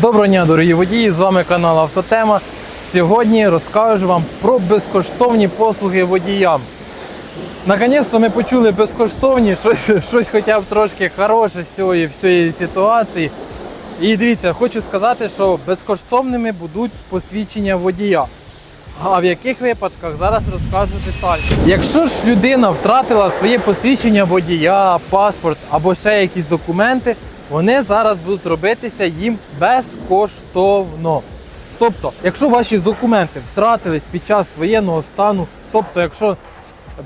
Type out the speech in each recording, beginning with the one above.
Доброго дня, дорогі водії! З вами канал Автотема. Сьогодні розкажу вам про безкоштовні послуги водіям. Наконець-то ми почули безкоштовні, щось, щось хоча б трошки хороше з цієї всієї ситуації. І дивіться, хочу сказати, що безкоштовними будуть посвідчення водія. А в яких випадках зараз розкажу детально. Якщо ж людина втратила своє посвідчення водія, паспорт або ще якісь документи, вони зараз будуть робитися їм безкоштовно. Тобто, якщо ваші документи втратились під час воєнного стану, тобто, якщо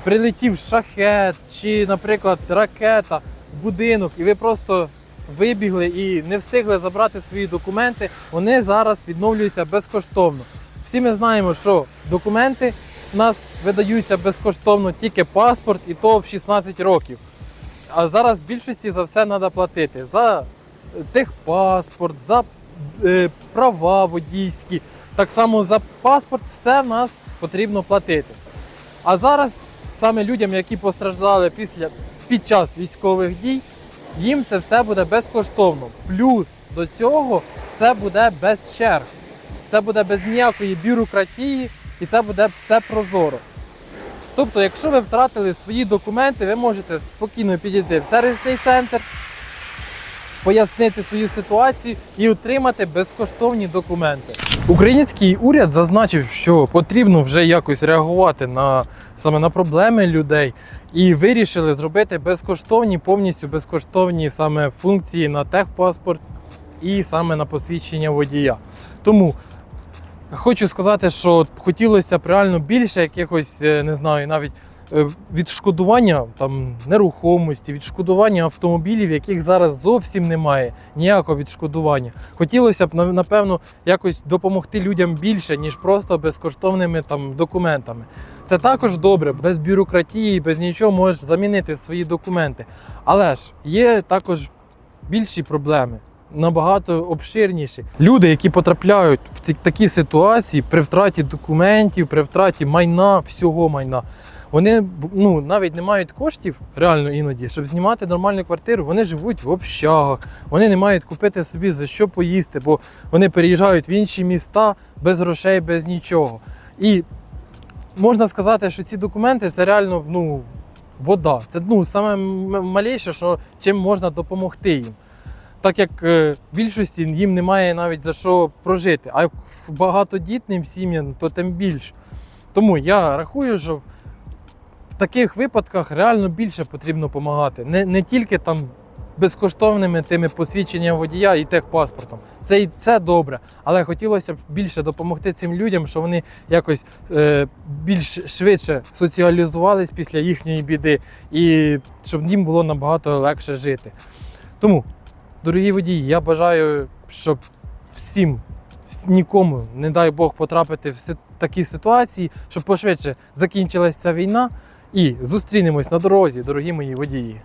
прилетів шахет чи, наприклад, ракета будинок, і ви просто вибігли і не встигли забрати свої документи, вони зараз відновлюються безкоштовно. Всі ми знаємо, що документи у нас видаються безкоштовно, тільки паспорт і то в 16 років. А зараз більшості за все треба платити. За техпаспорт, за е, права водійські. Так само за паспорт все в нас потрібно платити. А зараз саме людям, які постраждали після, під час військових дій, їм це все буде безкоштовно. Плюс до цього це буде без черг. Це буде без ніякої бюрократії і це буде все прозоро. Тобто, якщо ви втратили свої документи, ви можете спокійно підійти в сервісний центр, пояснити свою ситуацію і отримати безкоштовні документи. Український уряд зазначив, що потрібно вже якось реагувати на саме на проблеми людей, і вирішили зробити безкоштовні, повністю безкоштовні саме функції на техпаспорт і саме на посвідчення водія. Тому хочу сказати, що хотілося б реально більше якихось, е, не знаю, навіть е, відшкодування там нерухомості, відшкодування автомобілів, яких зараз зовсім немає ніякого відшкодування. Хотілося б напевно якось допомогти людям більше, ніж просто безкоштовними там документами. Це також добре, без бюрократії, без нічого можеш замінити свої документи. Але ж є також більші проблеми. Набагато обширніші. Люди, які потрапляють в ці такі ситуації при втраті документів, при втраті майна, всього майна, вони ну, навіть не мають коштів реально іноді, щоб знімати нормальну квартиру. Вони живуть в общагах, вони не мають купити собі за що поїсти, бо вони переїжджають в інші міста без грошей, без нічого. І можна сказати, що ці документи це реально ну, вода. Це ну, саме м- малейше, що чим можна допомогти їм. Так як е, більшості їм немає навіть за що прожити, а багатодітним сім'ям, то тим більше. Тому я рахую, що в таких випадках реально більше потрібно допомагати. Не, не тільки там безкоштовними тими посвідченням водія і техпаспортом. Це і це добре, але хотілося б більше допомогти цим людям, щоб вони якось е, більш швидше соціалізувались після їхньої біди, і щоб їм було набагато легше жити. Тому, дорогі водії, я бажаю, щоб всім нікому, не дай Бог, потрапити в такі ситуації, щоб пошвидше закінчилася ця війна. І зустрінемось на дорозі, дорогі мої водії.